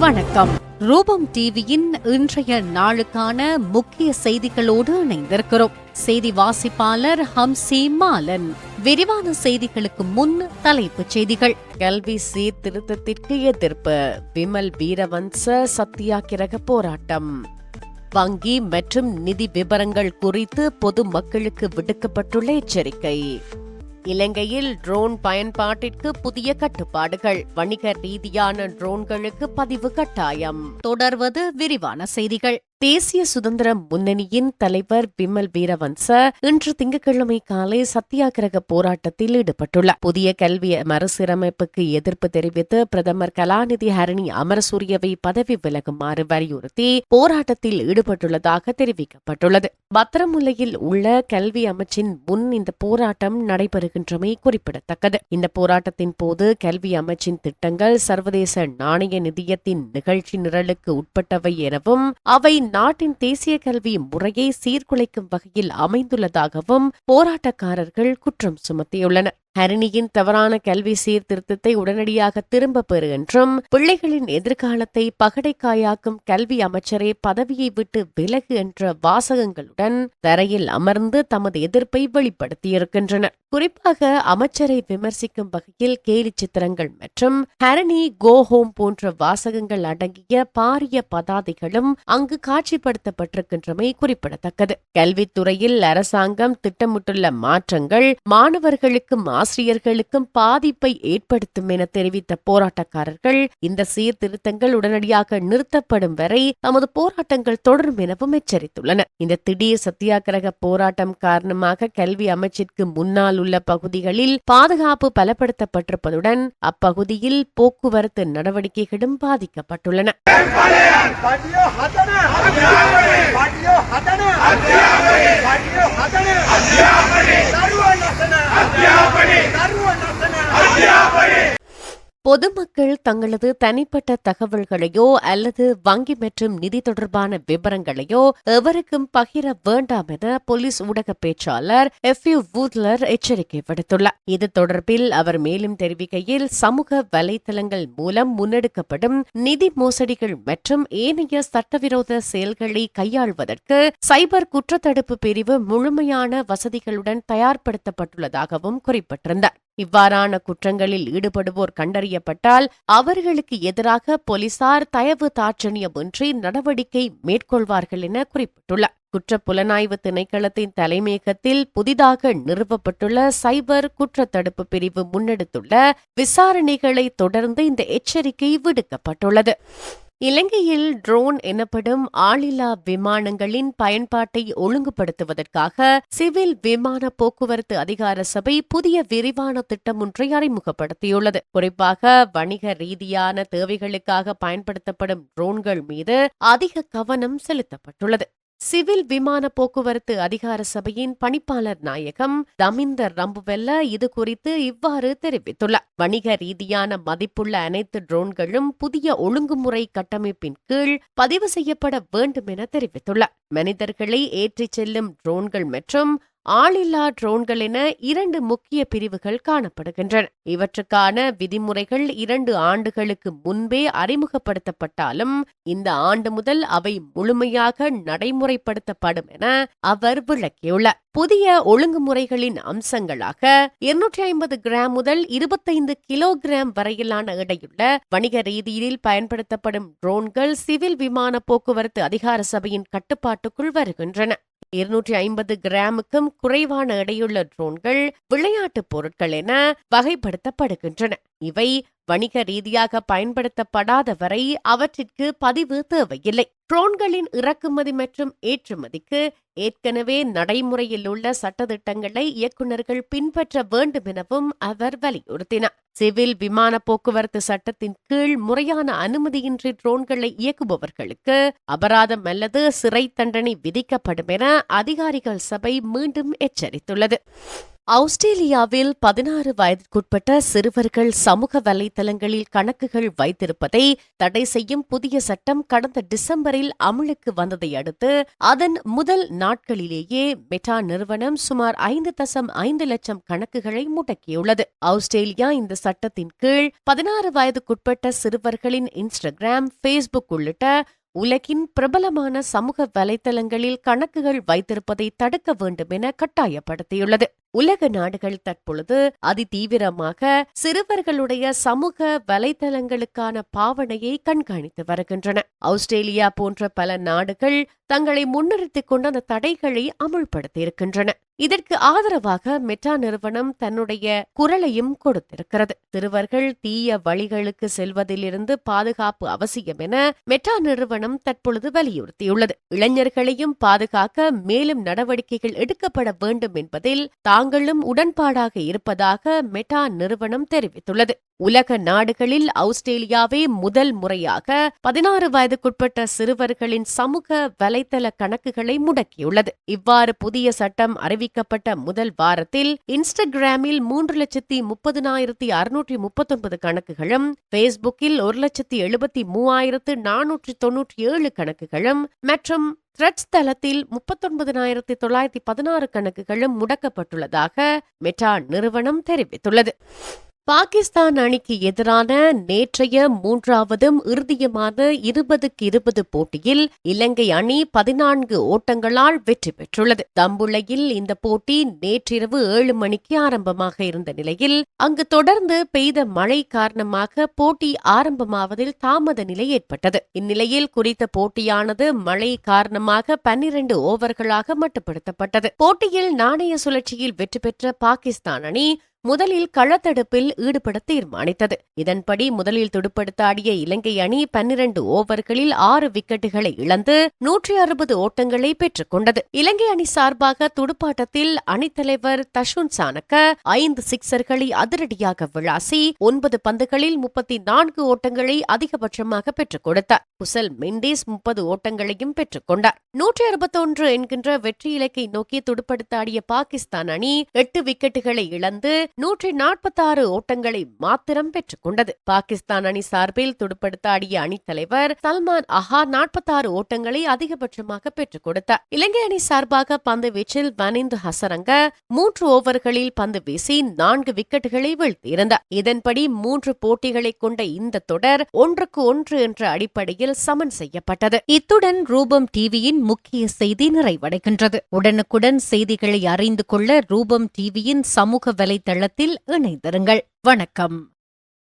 வணக்கம். ரூபம் டிவியின் இன்றைய நாளுக்கான முக்கிய செய்திகளோடு இணைந்திருக்கிறோம். செய்தி வாசிப்பாளர் ஹம்சி மாலன். விரிவான செய்திகளுக்கு முன் தலைப்புச் செய்திகள். கல்வி சீர்திருத்தத்திற்கு எதிர்ப்பு. விமல் வீரவன்ச சத்தியாகிரக போராட்டம். வங்கி மற்றும் நிதி விவரங்கள் குறித்து பொதுமக்களுக்கு விடுக்கப்பட்டுள்ள எச்சரிக்கை. இலங்கையில் ட்ரோன் பயன்பாட்டிற்கு புதிய கட்டுப்பாடுகள். வணிக ரீதியான ட்ரோன்களுக்கு பதிவு கட்டாயம். தொடர்வது விரிவான செய்திகள். தேசிய சுதந்திர முன்னணியின் தலைவர் விமல் வீரவன்ச இன்று திங்கட்கிழமை காலை சத்தியாகிரக போராட்டத்தில் ஈடுபட்டுள்ளார். புதிய கல்வி மறுசீரமைப்புக்கு எதிர்ப்பு தெரிவித்து பிரதமர் கலாநிதி ஹரணி அமரசூரியவை பதவி விலகுமாறு வலியுறுத்தி போராட்டத்தில் ஈடுபட்டுள்ளதாக தெரிவிக்கப்பட்டுள்ளது. பத்திரமுல்லையில் உள்ள கல்வி அமைச்சின் முன் இந்த போராட்டம் நடைபெறுகின்றமை குறிப்பிடத்தக்கது. இந்த போராட்டத்தின் போது கல்வி அமைச்சின் திட்டங்கள் சர்வதேச நாணய நிதியத்தின் நிகழ்ச்சி நிரலுக்கு உட்பட்டவை எனவும் அவை நாட்டின் தேசிய கல்வி முறையை சீர்குலைக்கும் வகையில் அமைந்துள்ளதாகவும் போராட்டக்காரர்கள் குற்றம் சுமத்தியுள்ளனர். ஹரிணியின் தவறான கல்வி சீர்திருத்தத்தை உடனடியாக திரும்ப பெறு என்றும் பிள்ளைகளின் எதிர்காலத்தை பகடைக்காயாக்கும் கல்வி அமைச்சரே பதவியை விட்டு விலகு என்ற வாசகங்களுடன் தரையில் அமர்ந்து தமது எதிர்ப்பை வெளிப்படுத்தியிருக்கின்றனர். குறிப்பாக அமைச்சரை விமர்சிக்கும் வகையில் கேலி சித்திரங்கள் மற்றும் ஹரணி கோ ஹோம் போன்ற வாசகங்கள் அடங்கிய பாரிய பதாதைகளும் அங்கு காட்சிப்படுத்தப்பட்டிருக்கின்றமை குறிப்பிடத்தக்கது. கல்வித்துறையில் அரசாங்கம் திட்டமிட்டுள்ள மாற்றங்கள் மாணவர்களுக்கு ஆசிரியர்களுக்கும் பாதிப்பை ஏற்படுத்தும் என தெரிவித்த போராட்டக்காரர்கள் இந்த சீர்திருத்தங்கள் உடனடியாக நிறுத்தப்படும் வரை தமது போராட்டங்கள் தொடரும் எனவும் எச்சரித்துள்ளனர். இந்த திடீர் சத்தியாகிரக போராட்டம் காரணமாக கல்வி அமைச்சிற்கு முன்னால் உள்ள பகுதிகளில் பாதுகாப்பு பலப்படுத்தப்பட்டிருப்பதுடன் அப்பகுதியில் போக்குவரத்து நடவடிக்கைகளும் பாதிக்கப்பட்டுள்ளன. हटना पार्टियों பொதுமக்கள் தங்களது தனிப்பட்ட தகவல்களையோ அல்லது வங்கி மற்றும் நிதி தொடர்பான விவரங்களையோ எவருக்கும் பகிர வேண்டாம் என போலீஸ் ஊடக பேச்சாளர் எஃப் யூ வூத்லர் எச்சரிக்கை விடுத்துள்ளார். இது தொடர்பில் அவர் மேலும் தெரிவிக்கையில் சமூக வலைதளங்கள் மூலம் முன்னெடுக்கப்படும் நிதி மோசடிகள் மற்றும் ஏனைய சட்டவிரோத செயல்களை கையாள்வதற்கு சைபர் குற்றத்தடுப்பு பிரிவு முழுமையான வசதிகளுடன் தயார்படுத்தப்பட்டுள்ளதாகவும் குறிப்பிட்டிருந்தார். இவ்வாறான குற்றங்களில் ஈடுபடுவோர் கண்டறியப்பட்டால் அவர்களுக்கு எதிராக போலீசார் தயவு தாட்சணியமின்றி நடவடிக்கை மேற்கொள்வார்கள் என குறிப்பிட்டுள்ளார். குற்றப் புலனாய்வு திணைக்களத்தின் தலைமையகத்தில் புதிதாக நிறுவப்பட்டுள்ள சைபர் குற்றத்தடுப்பு பிரிவு முன்னெடுத்துள்ள விசாரணைகளை தொடர்ந்து இந்த எச்சரிக்கை விடுக்கப்பட்டுள்ளது. இலங்கையில் ட்ரோன் எனப்படும் ஆளில்லா விமானங்களின் பயன்பாட்டை ஒழுங்குபடுத்துவதற்காக சிவில் விமான போக்குவரத்து அதிகார சபை புதிய விரிவான திட்டம் ஒன்றை அறிமுகப்படுத்தியுள்ளது. குறிப்பாக வணிக ரீதியான தேவைகளுக்காக பயன்படுத்தப்படும் ட்ரோன்கள் மீது அதிக கவனம் செலுத்தப்பட்டுள்ளது. சிவில் விமான போக்குவரத்து அதிகார சபையின் பணிப்பாளர் நாயகம் தமிந்தர் ரம்புவெல்ல இது குறித்து இவ்வாறு தெரிவித்துள்ளார். வணிக ரீதியான மதிப்புள்ள அனைத்து ட்ரோன்களும் புதிய ஒழுங்குமுறை கட்டமைப்பின் கீழ் பதிவு செய்யப்பட வேண்டும் என தெரிவித்துள்ளார். மனிதர்களை ஏற்றிச் செல்லும் ட்ரோன்கள் மற்றும் ஆளில்லா ட்ரோன்கள் என இரண்டு முக்கிய பிரிவுகள் காணப்படுகின்றன. இவற்றுக்கான விதிமுறைகள் இரண்டு ஆண்டுகளுக்கு முன்பே அறிமுகப்படுத்தப்பட்டாலும் இந்த ஆண்டு முதல் அவை முழுமையாக நடைமுறைப்படுத்தப்படும் என அவர் விளக்கியுள்ளார். புதிய ஒழுங்குமுறைகளின் அம்சங்களாக இருநூற்றி ஐம்பது கிராம் முதல் இருபத்தைந்து கிலோகிராம் வரையிலான எடையுள்ள வணிக ரீதியில் பயன்படுத்தப்படும் ட்ரோன்கள் சிவில் விமான போக்குவரத்து அதிகார சபையின் கட்டுப்பாட்டுக்குள் வருகின்றன. இருநூற்றி ஐம்பது கிராமுக்கும் குறைவான எடையுள்ள ட்ரோன்கள் விளையாட்டுப் பொருட்கள் என வகைப்படுத்தப்படுகின்றன. இவை வணிக ரீதியாக பயன்படுத்தப்படாத வரை அவற்றிற்கு பதிவு தேவையில்லை. ட்ரோன்களின் இறக்குமதி மற்றும் ஏற்றுமதிக்கு ஏற்கனவே நடைமுறையில் உள்ள சட்டத்திட்டங்களை இயக்குநர்கள் பின்பற்ற வேண்டும் எனவும் அவர் வலியுறுத்தினார். சிவில் விமான போக்குவரத்து சட்டத்தின் கீழ் முறையான அனுமதியின்றி ட்ரோன்களை இயக்குபவர்களுக்கு அபராதம் அல்லது சிறை தண்டனை விதிக்கப்படும் என அதிகாரிகள் சபை மீண்டும் எச்சரித்துள்ளது. ஆஸ்திரேலியாவில் பதினாறு வயதிற்குட்பட்ட சிறுவர்கள் சமூக வலைதளங்களில் கணக்குகள் வைத்திருப்பதை தடை செய்யும் புதிய சட்டம் கடந்த டிசம்பரில் அமலுக்கு வந்ததை அடுத்து அதன் முதல் நாட்களிலேயே மெட்டா நிறுவனம் சுமார் ஐந்து தசம் ஐந்து லட்சம் கணக்குகளை முடக்கியுள்ளது. ஆஸ்திரேலியா இந்த சட்டத்தின் கீழ் பதினாறு வயதுக்குட்பட்ட சிறுவர்களின் இன்ஸ்டாகிராம் ஃபேஸ்புக் உள்ளிட்ட உலகின் பிரபலமான சமூக வலைதளங்களில் கணக்குகள் வைத்திருப்பதை தடுக்க வேண்டும் என கட்டாயப்படுத்தியுள்ளது. உலக நாடுகள் தற்பொழுது அதிதீவிரமாக சிறுவர்களுடைய சமூக வலைதளங்களுக்கான பாவனையை கண்காணித்து வருகின்றன. ஆஸ்திரேலியா போன்ற பல நாடுகள் தங்களை முன்னிறுத்திக் கொண்டு அந்த தடைகளை அமுல்படுத்தியிருக்கின்றன. இதற்கு ஆதரவாக மெட்டா நிறுவனம் தன்னுடைய குரலையும் கொடுத்திருக்கிறது. சிறுவர்கள் தீய வழிகளுக்கு செல்வதிலிருந்து பாதுகாப்பு அவசியம் என மெட்டா நிறுவனம் தற்பொழுது வலியுறுத்தியுள்ளது. இளைஞர்களையும் பாதுகாக்க மேலும் நடவடிக்கைகள் எடுக்கப்பட வேண்டும் என்பதில் தாங்களும் உடன்பாடாக இருப்பதாக மெட்டா நிறுவனம் தெரிவித்துள்ளது. உலக நாடுகளில் ஆஸ்திரேலியாவே முதல் முறையாக பதினாறு வயதுக்குட்பட்ட சிறுவர்களின் சமூக வலைதள கணக்குகளை முடக்கியுள்ளது. இவ்வாறு புதிய சட்டம் அறிவிக்கப்பட்ட முதல் வாரத்தில் இன்ஸ்டாகிராமில் மூன்று லட்சத்தி முப்பதினாயிரத்தி அறுநூற்றி முப்பத்தொன்பது கணக்குகளும் ஃபேஸ்புக்கில் ஒரு லட்சத்தி எழுபத்தி மூவாயிரத்து நானூற்றி தொன்னூற்றி ஏழு கணக்குகளும் மற்றும் த்ரெட்ஸ் தளத்தில் முப்பத்தொன்பதினாயிரத்தி தொள்ளாயிரத்தி பதினாறு கணக்குகளும் முடக்கப்பட்டுள்ளதாக மெட்டா நிறுவனம் தெரிவித்துள்ளது. பாகிஸ்தான் அணிக்கு எதிரான நேற்றைய மூன்றாவதும் இறுதியுமான இருபதுக்கு இருபது போட்டியில் இலங்கை அணி பதினான்கு ஓட்டங்களால் வெற்றி பெற்றுள்ளது. தம்புளையில் இந்த போட்டி நேற்றிரவு ஏழு மணிக்கு ஆரம்பமாக இருந்த நிலையில் அங்கு தொடர்ந்து பெய்த மழை காரணமாக போட்டி ஆரம்பமாவதில் தாமத நிலை ஏற்பட்டது. இந்நிலையில் குறித்த போட்டியானது மழை காரணமாக பன்னிரண்டு ஓவர்களாக மட்டுப்படுத்தப்பட்டது. போட்டியில் நாணய சுழற்சியில் வெற்றி பெற்ற பாகிஸ்தான் அணி முதலில் களத்தடுப்பில் ஈடுபட தீர்மானித்தது. இதன்படி முதலில் துடுப்படுத்த ஆடிய இலங்கை அணி பன்னிரண்டு ஓவர்களில் ஆறு விக்கெட்டுகளை இழந்து நூற்றி அறுபது ஓட்டங்களை பெற்றுக்கொண்டது இலங்கை அணி சார்பாக துடுப்பாட்டத்தில் அணித்தலைவர் தஷுன் சானக்க ஐந்து சிக்சர்களை அதிரடியாக விளாசி ஒன்பது பந்துகளில் முப்பத்தி நான்கு ஓட்டங்களை அதிகபட்சமாக பெற்றுக் கொடுத்தார். குசல் மெண்டிஸ் முப்பது ஓட்டங்களையும் பெற்றுக் கொண்டார். நூற்றி அறுபத்தொன்று என்கின்ற வெற்றி இலக்கை நோக்கி துடுப்படுத்த ஆடிய பாகிஸ்தான் அணி எட்டு விக்கெட்டுகளை இழந்து நூற்றி நாற்பத்தாறு ஓட்டங்களை மாத்திரம் பெற்றுக் கொண்டது பாகிஸ்தான் அணி சார்பில் துடுப்படுத்த ஆடிய அணித்தலைவர் சல்மான் அஹா நாற்பத்தாறு ஓட்டங்களை அதிகபட்சமாக பெற்றுக் கொடுத்தார் இலங்கை அணி சார்பாக பந்து வீச்சில் வனிந்து ஹசரங்க மூன்று ஓவர்களில் பந்து வீசி நான்கு விக்கெட்டுகளை வீழ்த்தியிருந்தார். இதன்படி மூன்று போட்டிகளை கொண்ட இந்த தொடர் ஒன்றுக்கு ஒன்று என்ற அடிப்படையில் சமன் செய்யப்பட்டது. இத்துடன் ரூபம் டிவியின் முக்கிய செய்தி நிறைவடைகின்றது. உடனுக்குடன் செய்திகளை அறிந்து கொள்ள ரூபம் டிவியின் சமூக வலைதள வலைதளத்தில் இணைந்திருங்கள். வணக்கம்.